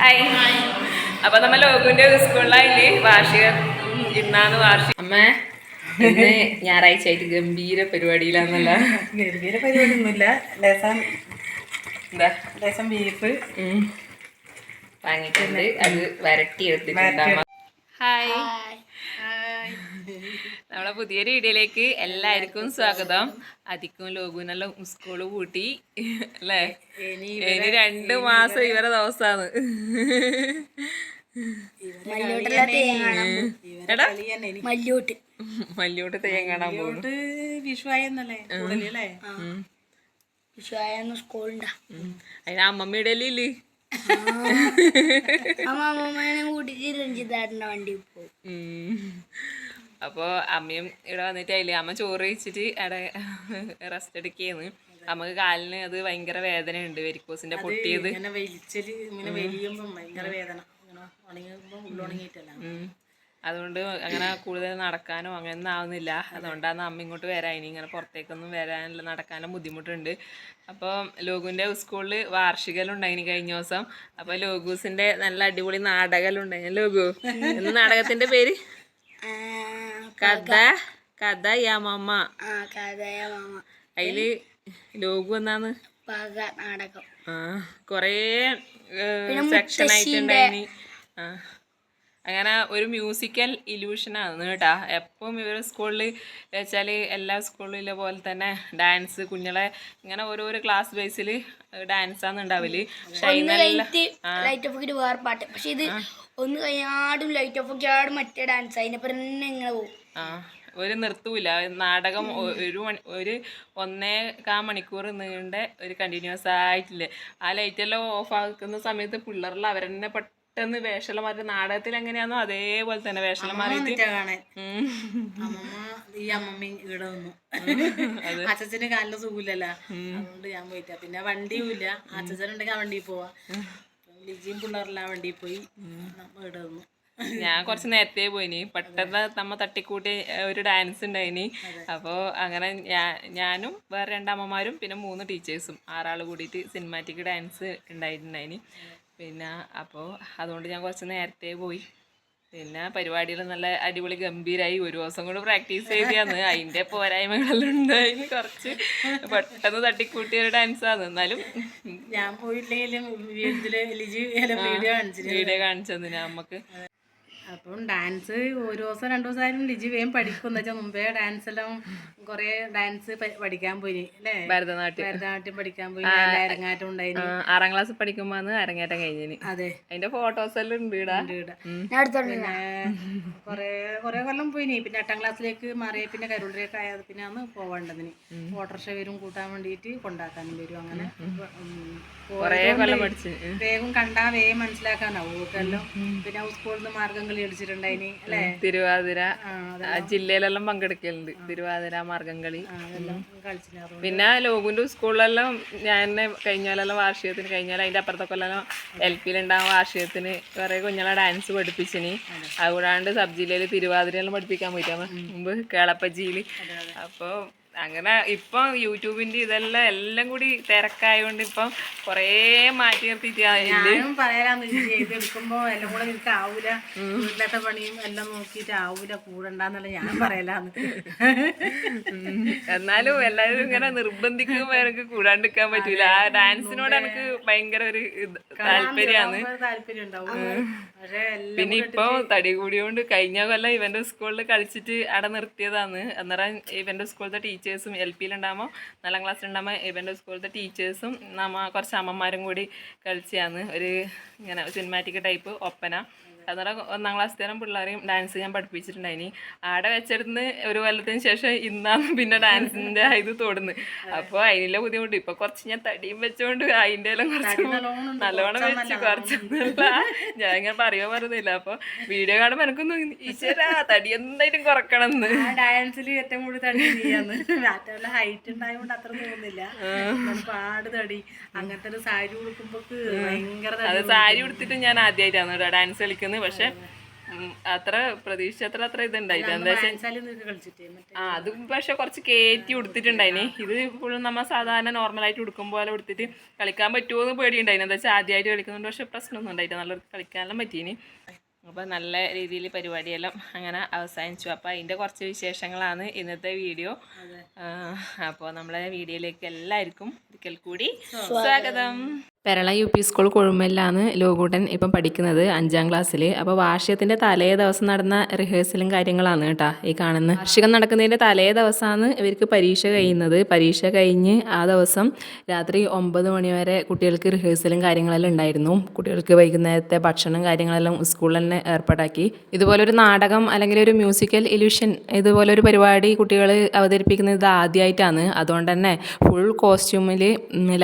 Hi. അപ്പൊ നമ്മ ലോകുവിന്റെ സ്കൂളിലായില്ലേ? വാർഷിക ഇന്നാണ് വാർഷിക അമ്മ ഇന്ന് ഞായറാഴ്ച ആയിട്ട് ഗംഭീര പരിപാടിയിലാന്നല്ല. ഗംഭീര പരിപാടിയൊന്നുമില്ല. ലേസം എന്താ? ലേസം ബീഫ്. വാങ്ങിയിട്ടുണ്ട്. അത് വരട്ടി എടുത്തിട്ടുണ്ടാ ഹായ്. നമ്മളെ പുതിയ വീഡിയോയിലേക്ക് എല്ലാവർക്കും സ്വാഗതം. അതിക്കും ലോകുനെല്ലാം സ്കൂൾ കൂട്ടി അല്ലേ? ഇനി രണ്ട് മാസം ഇവരെ ദിവസമാണ് മല്ലോട്ട് മല്ലിയോട്ട്. തെയ്യം കാണാൻ പോകും അതിന് അമ്മമ്മ ഇടലില്ലേ? അമ്മ അമ്മമ്മേനെ കൂട്ടിട്ട് രഞ്ജിതാറിന്റെ വണ്ടി പോകും അപ്പോൾ അമ്മയും ഇവിടെ വന്നിട്ട് അതിൽ അമ്മ ചോറ് കഴിച്ചിട്ട് അവിടെ റെസ്റ്റ് എടുക്കുകയെന്ന് നമുക്ക് കാലിന് അത് ഭയങ്കര ഉണ്ട് വെരിക്കോസിന്റെ പൊട്ടിയത്. വേദന. അതുകൊണ്ട് അങ്ങനെ കൂടുതൽ നടക്കാനോ അങ്ങനെ ആവുന്നില്ല. അതുകൊണ്ടാണ് അമ്മ ഇങ്ങോട്ട് വരാൻ ഇനി ഇങ്ങനെ പുറത്തേക്കൊന്നും വരാനുള്ള നടക്കാനും ബുദ്ധിമുട്ടുണ്ട്. അപ്പോൾ ലോകുവിന്റെ സ്കൂളിൽ വാർഷികം ഉണ്ടായിന് കഴിഞ്ഞ ദിവസം. അപ്പോൾ ലോഗൂസിന്റെ നല്ല അടിപൊളി നാടകം ലോഗു എന്ന് നാടകത്തിന്റെ പേര്? കഥ. കഥ യാമമ്മ ആ കഥയ മാമ. അതിൽ ലോഗു എന്നാന്ന് പക നാടകം. ആ കുറേ സെക്ഷൻ ആയിട്ടുണ്ടായിരുന്നു ആ. അങ്ങനെ ഒരു മ്യൂസിക്കൽ ഇല്യൂഷനാണ് കേട്ടോ. എപ്പം ഇവർ സ്കൂളിൽ വെച്ചാൽ എല്ലാ സ്കൂളിലെ പോലെ തന്നെ ഡാൻസ് കുഞ്ഞളെ ഇങ്ങനെ ഓരോരോ ക്ലാസ് ബേസിൽ ഡാൻസാണ് ഉണ്ടാവൽ. പക്ഷെ വേറെ പാട്ട്. പക്ഷെ ഇത് ഒന്ന് കഴിഞ്ഞാടും ലൈറ്റ് ഓഫ് ഒക്കെ ആടും മറ്റേ ഡാൻസ് അതിനപ്പുറം തന്നെ ഇങ്ങനെ പോകും. ആ. ഒരു നിർത്തൂല. നാടകം ഒരു മണി ഒരു ഒന്നേ കാ മണിക്കൂർ നീണ്ട ഒരു കണ്ടിന്യൂസ് ആയിട്ടില്ലേ. ആ ലൈറ്റെല്ലാം ഓഫ് ആക്കുന്ന സമയത്ത് പിള്ളേരെല്ലാം അവരെന്നെ പെട്ടെന്ന് വേഷമെല്ലാം മാറി നാടകത്തിൽ എങ്ങനെയാണോ അതേപോലെ തന്നെ വേഷല മാറിയിട്ട് ഈ അമ്മമ്മ ഇവിടെ വന്നു. അച്ഛന് കാലിന് സുഖമില്ലല്ലോ. അതുകൊണ്ട് ഞാൻ പോയിട്ടാ പിന്നെ വണ്ടിയും ഇല്ല അച്ഛനുണ്ടെങ്കിൽ ആ വണ്ടിയിൽ പോവാ. ലിജിയും പിള്ളേരെല്ലാം വണ്ടിയിൽ പോയി നമ്മ ഇവിടെ വന്നു. ഞാൻ കുറച്ച് നേരത്തെ പോയിനി പെട്ടെന്ന് നമ്മ തട്ടിക്കൂട്ടി ഒരു ഡാൻസ് ഉണ്ടായിനി അപ്പോൾ അങ്ങനെ ഞാനും വേറെ രണ്ടമ്മമാരും പിന്നെ മൂന്ന് ടീച്ചേഴ്സും ആറാൾ കൂടിയിട്ട് സിനിമാറ്റിക് ഡാൻസ് ഉണ്ടായിട്ടുണ്ടായിനി പിന്നെ അപ്പോൾ അതുകൊണ്ട് ഞാൻ കുറച്ച് നേരത്തെ പോയി. പിന്നെ പരിപാടികൾ നല്ല അടിപൊളി ഗംഭീരായി. ഒരു ദിവസം കൊണ്ട് പ്രാക്ടീസ് ചെയ്തതാണ്. അതിന്റെ പോരായ്മകളെല്ലാം കുറച്ച് പെട്ടെന്ന് തട്ടിക്കൂട്ടിയ ഒരു ഡാൻസാണ് എന്നാലും ഞാൻ ലിജി വീഡിയോ കാണിച്ചത് വീഡിയോ കാണിച്ചതിന് നമുക്ക് അപ്പം ഡാൻസ് ഒരു ദിവസം രണ്ടു ദിവസം ആയാലും ലിജി വേഗം പഠിക്കും എന്ന് വെച്ചാൽ മുമ്പേ ഡാൻസ് എല്ലാം കൊറേ ഡാൻസ് പഠിക്കാൻ പോയി അല്ലേ? ഭരതനാട്യം. ഭരതനാട്യം പഠിക്കാൻ പോയി അരങ്ങാറ്റം ഉണ്ടായിരുന്നു ആറാം ക്ലാസ് പഠിക്കുമ്പോ അരങ്ങേറ്റം കഴിഞ്ഞു അതെ. അതിന്റെ ഫോട്ടോസ് എല്ലാം ഉണ്ട് പിന്നെ കുറേ കുറേ കൊല്ലം പോയിനി. പിന്നെ എട്ടാം ക്ലാസ്സിലേക്ക് മാറിയ പിന്നെ കരുളിലേക്ക് ആയത് പിന്നെ അന്ന് പോവേണ്ടതിന്. ഓട്ടോറിക്ഷ വരും കൂട്ടാൻ വേണ്ടിട്ട് കൊണ്ടാക്കാനും വരും അങ്ങനെ. വേഗം കണ്ടാ വേഗം മനസ്സിലാക്കാനാവും. പിന്നെ സ്കൂളിൽ നിന്ന് മാർഗംകളി കളിച്ചിട്ടുണ്ടായിനി അല്ലേ? തിരുവാതിര. ജില്ലയിലെല്ലാം പങ്കെടുക്കലുണ്ട്. തിരുവാതിര മാർഗം കളി പിന്നെ ലോകുന്റെ സ്കൂളിലെല്ലാം ഞാൻ കഴിഞ്ഞാലെല്ലാം വാർഷികത്തിന് കഴിഞ്ഞാൽ അതിന്റെ അപ്പുറത്തെ കൊല്ലം എൽ പിയിലുണ്ടാകും വാർഷികത്തിന്. കുറെ കുഞ്ഞുങ്ങളെ ഡാൻസ് പഠിപ്പിച്ചിനി. അതുകൂടാണ്ട് സബ് ജില്ലയിൽ തിരുവാതിരയെല്ലാം പഠിപ്പിക്കാൻ പോയിട്ടാ മുമ്പ് കേളപ്പജിയിൽ അപ്പോൾ അങ്ങനെ ഇപ്പം യൂട്യൂബിന്റെ ഇതെല്ലാം എല്ലാം കൂടി തിരക്കായോണ്ട് ഇപ്പം കൊറേ മാറ്റി നിർത്തിയിട്ടാണ് ഞാനും പറയാനാന്ന് ചെയ്തെടുക്കുമ്പോ എല്ലാം കൂടെ നിനക്ക് ആവൂല. വീട്ടിലത്തെ പണിയും എല്ലാം നോക്കിയിട്ട് ആവൂല കൂടണ്ടെന്നല്ല ഞാൻ പറയലാന്ന്. എന്നാലും എല്ലാരും ഇങ്ങനെ നിർബന്ധിക്കുമ്പോ എനിക്ക് കൂടാണ്ടിരിക്കാൻ പറ്റൂല. ആ ഡാൻസിനോട് എനിക്ക് ഭയങ്കര ഒരു താല്പര്യാണ് പിന്നെ ഇപ്പൊ തടി കൂടിയോണ്ട് കഴിഞ്ഞ കൊല്ലം ഇവന്റെ സ്കൂളിൽ കളിച്ചിട്ട് അവിടെ നിർത്തിയതാണ്. അന്നേരം ഇവന്റെ സ്കൂളിലത്തെ ടീച്ചേഴ്സും എൽ പിയിലുണ്ടാകുമ്പോൾ നാലാം ക്ലാസ്സിലുണ്ടാകുമ്പോൾ ഇവന്റെ സ്കൂളിലത്തെ ടീച്ചേഴ്സും നമ്മ കുറച്ച് അമ്മമാരും കൂടി കളിച്ചാണ് ഒരു ഇങ്ങനെ സിനിമാറ്റിക് ടൈപ്പ് ഒപ്പന. അന്നേരം ഒന്നാം ക്ലാസ് തരം പിള്ളേരെയും ഡാൻസ് ഞാൻ പഠിപ്പിച്ചിട്ടുണ്ടായിനി. ആടെ വെച്ചിരുന്ന് ഒരു കൊല്ലത്തിന് ശേഷം ഇന്നാണ് പിന്നെ ഡാൻസിന്റെ ഇത് തോടുന്നു അപ്പോൾ അതിനുള്ള ബുദ്ധിമുട്ട്. ഇപ്പൊ കുറച്ച് ഞാൻ തടിയും വെച്ചുകൊണ്ട് അതിന്റെ എല്ലാം കുറച്ച് നല്ലോണം വെച്ച് കുറച്ച് ഞാൻ ഇങ്ങനെ പറയുക പറയുന്നില്ല അപ്പൊ വീഡിയോ കാണുമ്പോൾ എനിക്കൊന്നും ഈശ്വരാ തടി എന്തായാലും കുറക്കണം എന്ന് ഡാൻസിൽ ഏറ്റവും കൂടുതൽ തടി ചെയ്യാന്ന്. മാറ്റവല്ല ഹൈറ്റ് ഉണ്ടായതുകൊണ്ട് അത്ര തോന്നുന്നില്ല. പാട് തടി. അങ്ങനത്തെ ഒരു സാരി ഉടുക്കുമ്പോ ഭയങ്കര സാരി ഉടുത്തിട്ട് ഞാൻ ആദ്യമായിട്ടാണ് ഡാൻസ് കളിക്കുന്നത്. പക്ഷെ ഉം, അത്ര പ്രതീക്ഷിച്ചത്ര അത്ര ഇതുണ്ടായില്ല. എന്താ ആ അത് പക്ഷെ കുറച്ച് കയറ്റി ഉടുത്തിട്ടുണ്ടായിന്. ഇത് ഫുള്ളും നമ്മൾ സാധാരണ നോർമലായിട്ട് ഉടുക്കും പോലെ ഉടുത്തിട്ട് കളിക്കാൻ പറ്റുമോ എന്ന് പേടിയുണ്ടായിരുന്നു എന്താ വെച്ചാൽ ആദ്യമായിട്ട് കളിക്കുന്നുണ്ട് പക്ഷെ പ്രശ്നമൊന്നും ഉണ്ടായില്ല. നല്ല കളിക്കാനെല്ലാം പറ്റീന്. അപ്പോൾ നല്ല രീതിയിൽ പരിപാടിയെല്ലാം അങ്ങനെ അവസാനിച്ചു. അപ്പോൾ അതിന്റെ കുറച്ച് വിശേഷങ്ങളാണ് ഇന്നത്തെ വീഡിയോ. അപ്പോൾ നമ്മളെ വീഡിയോയിലേക്ക് എല്ലാവർക്കും ഒരിക്കൽ കൂടി സ്വാഗതം. പെരള യു പി സ്കൂൾ കൊഴുമ്പലിലാണ് ലോകൂട്ടൻ ഇപ്പം പഠിക്കുന്നത് അഞ്ചാം ക്ലാസ്സിൽ. അപ്പോൾ വാർഷികത്തിന്റെ തലേ ദിവസം നടന്ന റിഹേഴ്സലും കാര്യങ്ങളാണ് കേട്ടോ ഈ കാണുന്നത്. വാർഷികം നടക്കുന്നതിന്റെ തലേ ദിവസമാണ് ഇവർക്ക് പരീക്ഷ കഴിയുന്നത്. പരീക്ഷ കഴിഞ്ഞ് ആ ദിവസം രാത്രി ഒമ്പത് മണി വരെ കുട്ടികൾക്ക് റിഹേഴ്സലും കാര്യങ്ങളെല്ലാം ഉണ്ടായിരുന്നു. കുട്ടികൾക്ക് വൈകുന്നേരത്തെ ഭക്ഷണം കാര്യങ്ങളെല്ലാം സ്കൂളിൽ തന്നെ ഏർപ്പാടാക്കി. ഇതുപോലൊരു നാടകം അല്ലെങ്കിൽ ഒരു മ്യൂസിക്കൽ ഇല്യൂഷൻ ഇതുപോലൊരു പരിപാടി കുട്ടികൾ അവതരിപ്പിക്കുന്നത് ആദ്യമായിട്ടാണ്. അതുകൊണ്ട് തന്നെ ഫുൾ കോസ്റ്റ്യൂമിൽ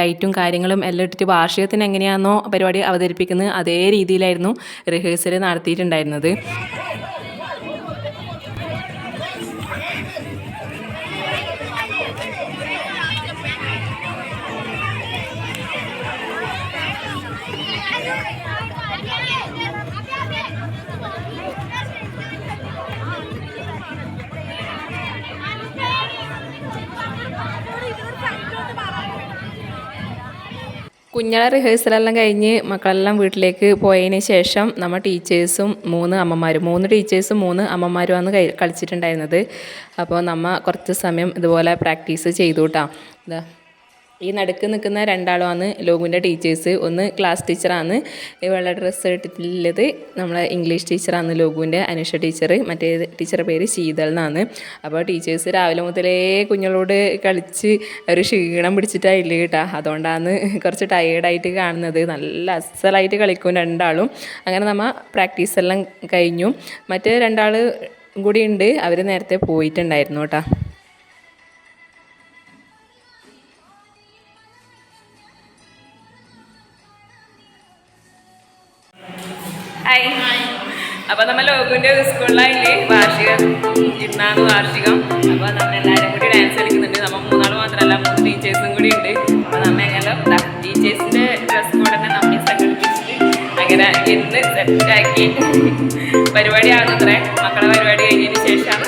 ലൈറ്റും കാര്യങ്ങളും എല്ലാം ഇട്ടിട്ട് വാർഷികത്തിന് എങ്ങനെയാണോ പരിപാടി അവതരിപ്പിക്കുന്നത് അതേ രീതിയിലായിരുന്നു റിഹേഴ്സൽ നടത്തിയിട്ടുണ്ടായിരുന്നത്. കുഞ്ഞള റിഹേഴ്സലെല്ലാം കഴിഞ്ഞ് മക്കളെല്ലാം വീട്ടിലേക്ക് പോയതിന് ശേഷം നമ്മൾ ടീച്ചേഴ്സും മൂന്ന് അമ്മമാരും മൂന്ന് ടീച്ചേഴ്സും മൂന്ന് അമ്മമാരും ആണ് കളിച്ചിട്ടുണ്ടായിരുന്നത്. അപ്പോൾ നമ്മ കുറച്ച് സമയം ഇതുപോലെ പ്രാക്ടീസ് ചെയ്തു കേട്ടോ ഈ നടുക്ക് നിൽക്കുന്ന രണ്ടാളുമാണ് ലോകുവിന്റെ ടീച്ചേഴ്സ്. ഒന്ന് ക്ലാസ് ടീച്ചറാണ്. വെള്ള ഡ്രസ്സ് ഇട്ടിട്ടുള്ളത് നമ്മളെ ഇംഗ്ലീഷ് ടീച്ചറാണ് ലോകുവിന്റെ അനുഷ ടീച്ചർ മറ്റേ ടീച്ചറുടെ പേര് ശീതൾ എന്നാണ്. അപ്പോൾ ടീച്ചേഴ്സ് രാവിലെ മുതലേ കുഞ്ഞുങ്ങളോട് കളിച്ച് ഒരു ക്ഷീണം പിടിച്ചിട്ടായില്ല കേട്ടോ. അതുകൊണ്ടാണ് കുറച്ച് ടയേർഡായിട്ട് കാണുന്നത്. നല്ല അസലായിട്ട് കളിക്കും രണ്ടാളും. അങ്ങനെ നമ്മൾ പ്രാക്ടീസ് എല്ലാം കഴിഞ്ഞു. മറ്റേ രണ്ടാൾ കൂടി ഉണ്ട്. അവർ നേരത്തെ പോയിട്ടുണ്ടായിരുന്നു കേട്ടോ. ഹായ്. അപ്പൊ നമ്മൾ ലോകുവിന്റെ സ്കൂളിലായില്ലേ? വാർഷികം ഇന്നാണ് വാർഷികം. അപ്പൊ നമ്മൾ എല്ലാവരും കൂടി ഡാൻസ് കളിക്കുന്നുണ്ട്. നമ്മൾ മൂന്നാൾ മാത്രമല്ല മൂന്ന് ടീച്ചേഴ്സും കൂടി ഉണ്ട്. അപ്പൊ നമ്മൾ എങ്ങനെ ടീച്ചേഴ്സിന്റെ ഡ്രസ് കോഡ് തന്നെ നമ്മൾ സംഘടിപ്പിച്ചിട്ട് അങ്ങനെ ഇന്ന് സെറ്റാക്കി പരിപാടി ആകുന്നത്രേ മക്കളെ പരിപാടി കഴിഞ്ഞതിന് ശേഷമാണ്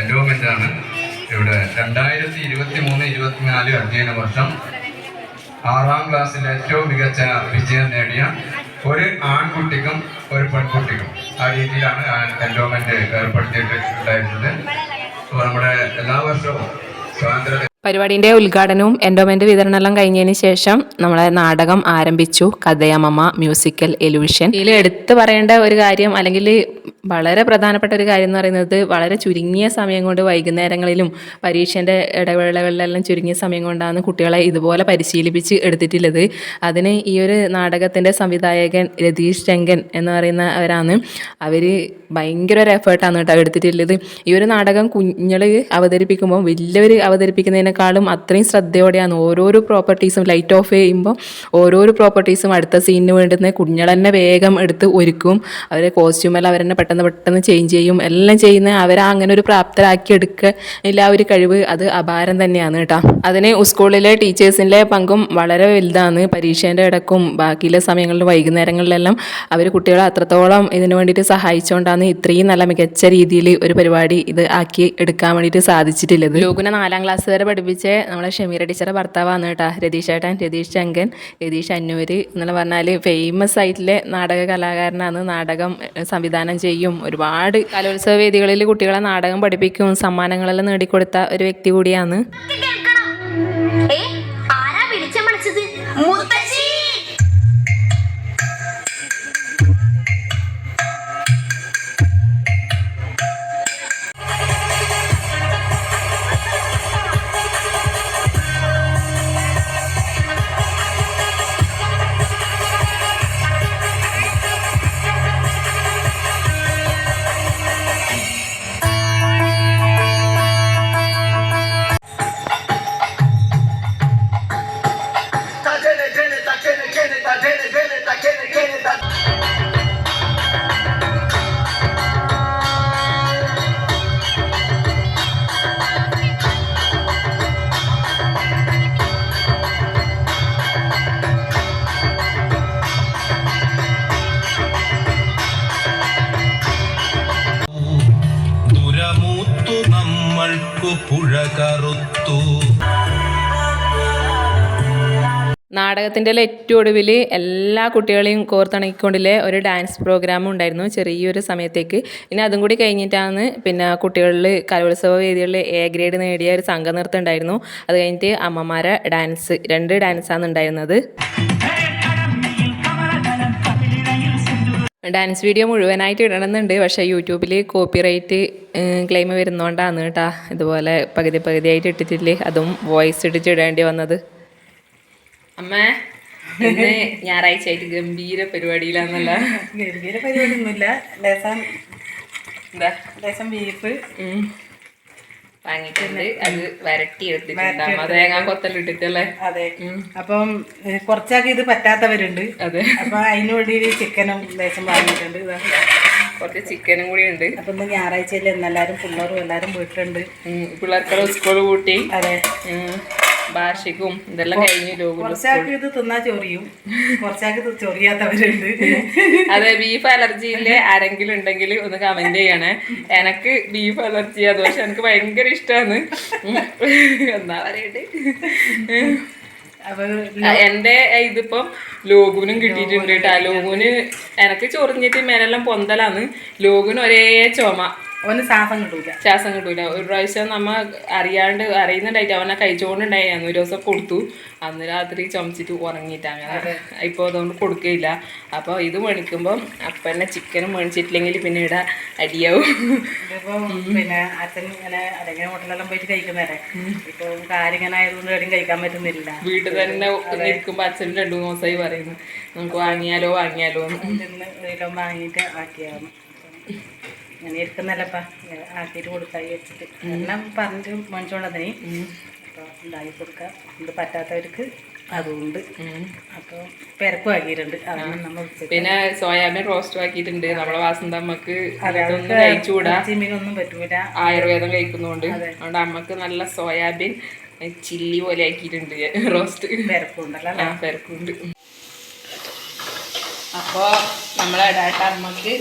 എൻഡോമെന്റ് ആണ്. ഇവിടെ രണ്ടായിരത്തി ഇരുപത്തി മൂന്ന് ഇരുപത്തിനാല് അധ്യയന വർഷം. ആറാം ക്ലാസ്സിൽ ഏറ്റവും മികച്ച വിജയം നേടിയ ഒരു ആൺകുട്ടിക്കും ഒരു പെൺകുട്ടിക്കും ആ രീതിയിലാണ് എൻഡോമെന്റ് ഏർപ്പെടുത്തിയിട്ടുണ്ടായിരുന്നത്. അപ്പോൾ നമ്മുടെ എല്ലാ വർഷവും സ്വാതന്ത്ര്യ പരിപാടിന്റെ ഉദ്ഘാടനവും എൻഡോമെന്റ് വിതരണമെല്ലാം കഴിഞ്ഞതിന് ശേഷം നമ്മളെ നാടകം ആരംഭിച്ചു. കഥയമ്മ മ്യൂസിക്കൽ എലൂഷൻ ഇതിൽ എടുത്തു പറയേണ്ട ഒരു കാര്യം അല്ലെങ്കിൽ വളരെ പ്രധാനപ്പെട്ട ഒരു കാര്യം എന്ന് പറയുന്നത് വളരെ ചുരുങ്ങിയ സമയം കൊണ്ട് വൈകുന്നേരങ്ങളിലും പരീക്ഷേന്റെ ഇടവേളകളിലെല്ലാം ചുരുങ്ങിയ സമയം കൊണ്ടാണ് കുട്ടികളെ ഇതുപോലെ പരിശീലിപ്പിച്ച് എടുത്തിട്ടുള്ളത്. അതിന് ഈ ഒരു നാടകത്തിന്റെ സംവിധായകൻ രതീഷ് രംഗൻ എന്ന് പറയുന്നവരാണ്. അവർ ഭയങ്കര ഒരു എഫേർട്ടാണ് കേട്ടോ എടുത്തിട്ടുള്ളത്. ഈ ഒരു നാടകം കുഞ്ഞൾ അവതരിപ്പിക്കുമ്പോൾ വലിയവർ അവതരിപ്പിക്കുന്നതിനേക്കാളും അത്രയും ശ്രദ്ധയോടെയാണ് ഓരോരോ പ്രോപ്പർട്ടീസും ലൈറ്റ് ഓഫ് ചെയ്യുമ്പോൾ ഓരോരോ പ്രോപ്പർട്ടീസും അടുത്ത സീനിന് വേണ്ടുന്ന കുഞ്ഞൾ തന്നെ വേഗം എടുത്ത് ഒരുക്കും. അവരെ കോസ്റ്റ്യൂമെല്ലാം അവരെന്നെ പെട്ടെന്ന് പെട്ടെന്ന് ചേഞ്ച് ചെയ്യും. എല്ലാം ചെയ്യുന്ന അവരെ അങ്ങനെ ഒരു പ്രാപ്തരാക്കി എടുക്കുക എല്ലാ ഒരു കഴിവ് അത് അപാരം തന്നെയാണ് കേട്ടോ. അതിന് സ്കൂളിലെ ടീച്ചേഴ്സിന്റെ പങ്കും വളരെ വലുതാണ്. പരീക്ഷേന്റെ ഇടക്കും ബാക്കിയുള്ള സമയങ്ങളിലും വൈകുന്നേരങ്ങളിലെല്ലാം അവർ കുട്ടികളെ അത്രത്തോളം ഇതിനു വേണ്ടിയിട്ട് സഹായിച്ചുകൊണ്ടാണ് ഇത്രയും നല്ല മികച്ച രീതിയിൽ ഒരു പരിപാടി ഇത് ആക്കി എടുക്കാൻ വേണ്ടിയിട്ട് സാധിച്ചിട്ടുള്ളത്. ലോകുനെ നാലാം ക്ലാസ് വരെ പഠിപ്പിച്ച നമ്മളെ ഷമീറ ടീച്ചറെ ഭർത്താവാണ് കേട്ടോ. രതീഷ് ഏട്ടൻ രതീഷ് ശങ്കൻ രതീഷ് അന്നൂര് എന്നുള്ള പറഞ്ഞാൽ ഫേമസ് ആയിട്ടുള്ള നാടക കലാകാരനാണ് നാടകം സംവിധാനം ചെയ്യും ഒരുപാട് കലോത്സവ വേദികളിൽ കുട്ടികളെ നാടകം പഠിപ്പിക്കും സമ്മാനങ്ങളെല്ലാം നേടിക്കൊടുത്ത ഒരു വ്യക്തി കൂടിയാണ്. ഏ ആരാ കറുത്തു. നാടകത്തിന്റെ ഏറ്റവും ഒടുവിൽ എല്ലാ കുട്ടികളെയും കോർത്തിണക്കിക്കൊണ്ടിലെ ഒരു ഡാൻസ് പ്രോഗ്രാം ഉണ്ടായിരുന്നു ചെറിയൊരു സമയത്തേക്ക്. പിന്നെ അതും കൂടി കഴിഞ്ഞിട്ടാണ് പിന്നെ കുട്ടികളിൽ കലോത്സവ വേദികളിൽ എ ഗ്രേഡ് നേടിയ ഒരു സംഘനൃത്തം ഉണ്ടായിരുന്നു. അത് കഴിഞ്ഞിട്ട് അമ്മമാരെ ഡാൻസ് രണ്ട് ഡാൻസാണ് ഉണ്ടായിരുന്നത്. ഡാൻസ് വീഡിയോ മുഴുവനായിട്ട് ഇടണമെന്നുണ്ട്. പക്ഷേ യൂട്യൂബിൽ കോപ്പിറൈറ്റ് ക്ലെയിം വരുന്നതുകൊണ്ടാണ് കേട്ടാ. ഇതുപോലെ പകുതി പകുതിയായിട്ട് ഇട്ടിട്ടില്ലേ. അതും വോയിസ് ഇട്ടിട്ട് ഇടേണ്ടി വന്നത്. അമ്മേ ഇന്ന് ഞായറാഴ്ച ആയിട്ട് ഗംഭീര പരിപാടിയിലാന്നല്ല. ഗംഭീര പരിപാടിയൊന്നുമില്ല. ലേസം എന്താ ലേസം ബീഫ്. വാങ്ങിയിട്ടുണ്ട്. അത് വരട്ടി എടുത്തിട്ടുണ്ട്. അമ്മ തേങ്ങാ കൊത്തലിട്ടിട്ടല്ലേ? അതെ. അപ്പം കുറച്ചാക്കി ഇത് പറ്റാത്തവരുണ്ട്. അതെ. അപ്പൊ അതിന് വേണ്ടി ചിക്കനും ലേശം വാങ്ങിയിട്ടുണ്ട്. ഇതാ. കുറച്ച് ചിക്കനും കൂടി ഉണ്ട്. അപ്പൊ ഇന്ന് എന്നെല്ലാരും എല്ലാവരും പിള്ളേരും എല്ലാവരും വീട്ടിലുണ്ട്. പിള്ളേർക്കുള്ള സ്കൂൾ കൂട്ടി അതെ. ഭാഷയ്ക്കും ഇതെല്ലാം കഴിഞ്ഞു ലോകം ഇത് തിന്നാ ചൊറിയും. കുറച്ചാൾക്ക് ഇത് ചൊറിയാത്തവരുണ്ട്. അതെ ബീഫ് അലർജിയിലെ ആരെങ്കിലും ഉണ്ടെങ്കിൽ ഒന്ന് കമന്റ് ചെയ്യണേ. എനക്ക് ബീഫ് അലർജി അത് പക്ഷെ എനിക്ക് ഭയങ്കര ഇഷ്ടമാണ് എന്നാ പറയട്ടെ. എന്റെ ഇതിപ്പം ലോകുവിനും കിട്ടിയിട്ടുണ്ട് കേട്ടാ. ലോകുവിന് എനക്ക് ചൊറിഞ്ഞിട്ട് മേലെല്ലാം പൊന്തലാന്ന് ലോകുവിന് ഒരേ ചുമ. ഓന് ശ്വാസം കിട്ടൂല. ശ്വാസം കിട്ടൂല. ഒരു പ്രാവശ്യം നമ്മ അറിയാണ്ട് അറിയുന്നുണ്ടായിട്ട് അവനെ കഴിച്ചുകൊണ്ടുണ്ടായിരുന്നു ഒരു ദിവസം കൊടുത്തു. അന്ന് രാത്രി ചുമച്ചിട്ട് ഉറങ്ങിയിട്ട് അങ്ങനെ ഇപ്പോൾ അതുകൊണ്ട് കൊടുക്കുകയില്ല അപ്പോൾ ഇത് മേടിക്കുമ്പോൾ അപ്പം തന്നെ ചിക്കനും മേടിച്ചിട്ടില്ലെങ്കിൽ പിന്നെ ഇവിടെ അടിയാവും. പിന്നെ അച്ഛൻ ഇങ്ങനെ അല്ലെങ്കിൽ ഹോട്ടലെല്ലാം പോയിട്ട് കഴിക്കുന്നേരെ. ഇപ്പൊ കാര്യം ഇങ്ങനെ ആയതുകൊണ്ട് എവിടെയും കഴിക്കാൻ പറ്റുന്നില്ല. വീട്ടിൽ തന്നെ നിൽക്കുമ്പോൾ അച്ഛൻ രണ്ടു മൂന്ന് ദിവസമായി പറയുന്നു. നമുക്ക് വാങ്ങിയാലോ വാങ്ങിയാലോ വാങ്ങിയിട്ട് ആക്കിയാണ് ഇങ്ങനെ ഇരിക്കുന്നല്ലപ്പ ആക്കിയിട്ട് കൊടുക്കായി വെച്ചിട്ട്. എല്ലാം പറഞ്ഞിട്ട് മേടിച്ചോണ്ടതിന് അപ്പോൾ ഉണ്ടാക്കി കൊടുക്കുക ഇത് പറ്റാത്തവർക്ക് അതുകൊണ്ട് അപ്പോൾ പെരക്കും ആക്കിയിട്ടുണ്ട് അതാണ് നമ്മൾ പിന്നെ സോയാബീൻ റോസ്റ്റ് ആക്കിയിട്ടുണ്ട്. നമ്മളെ വാസന്തമ്മക്ക് അമ്മയ്ക്ക് കഴിച്ചുകൂടാ. ചിമ്മിനൊന്നും പറ്റൂല. ആയുർവേദം കഴിക്കുന്നതുകൊണ്ട് അതുകൊണ്ട് അമ്മയ്ക്ക് നല്ല സോയാബീൻ ചില്ലി പോലെ ആക്കിയിട്ടുണ്ട് റോസ്റ്റ്. പെരക്കുണ്ടല്ലോ ആ പെരക്കുണ്ട്. അപ്പോൾ നമ്മളെ ഡാട്ട അമ്മയ്ക്ക്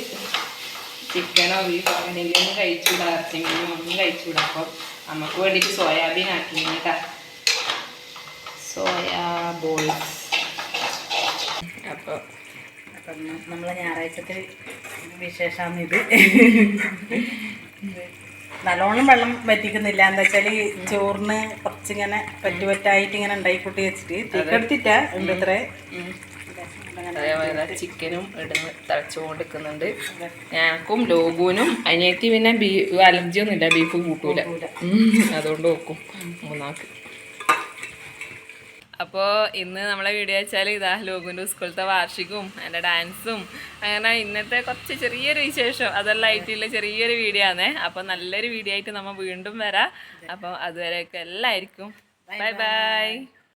ചിക്കനോ ബീഫോ അങ്ങനെയെങ്കിലും കഴിച്ചുകൂടാ ഇറച്ചിമീനോ ഒന്നും കഴിച്ചുകൂടാ. അപ്പോൾ നമുക്ക് വേണ്ടിയിട്ട് സോയാബീൻ ആക്കി കേട്ടാ സോയാ ബോൾസ്. അപ്പോൾ അപ്പം നമ്മൾ നമ്മളെ ഞായറാഴ്ചത്തെ വിശേഷമാണ് ഇത്. നല്ലോണം വെള്ളം വറ്റിക്കുന്നില്ല. എന്താ വെച്ചാൽ ചോറിന് കുറച്ചിങ്ങനെ പറ്റുപറ്റായിട്ട് ഇങ്ങനെ ഉണ്ടായി കൂട്ടി വെച്ചിട്ട്. തീക്കെടുത്തിട്ടാ ഉണ്ട് ഇത്രേ അതേപോലെ ചിക്കനും ഇടുന്ന് തിളച്ചുകൊണ്ടിരിക്കുന്നുണ്ട്. ഞങ്ങൾക്കും ലോഗുവിനും അനിയത്തി പിന്നെ ബീ അലർജി ഒന്നുമില്ല ബീഫ് കൂട്ടൂല. അതുകൊണ്ട് നോക്കും മൂന്നാക്ക്. അപ്പോൾ ഇന്ന് നമ്മളെ വീഡിയോ വെച്ചാൽ ഇതാ ലോകുവിന്റെ സ്കൂളത്തെ വാർഷികവും എന്റെ ഡാൻസും അങ്ങനെ ഇന്നത്തെ കുറച്ച് ചെറിയൊരു വിശേഷം. അതെല്ലാം ആയിട്ടുള്ള ചെറിയൊരു വീഡിയോ ആണേ. അപ്പോൾ നല്ലൊരു വീഡിയോ ആയിട്ട് നമ്മൾ വീണ്ടും വരാം. അപ്പോൾ അതുവരെയൊക്കെ എല്ലാവർക്കും. Bye bye.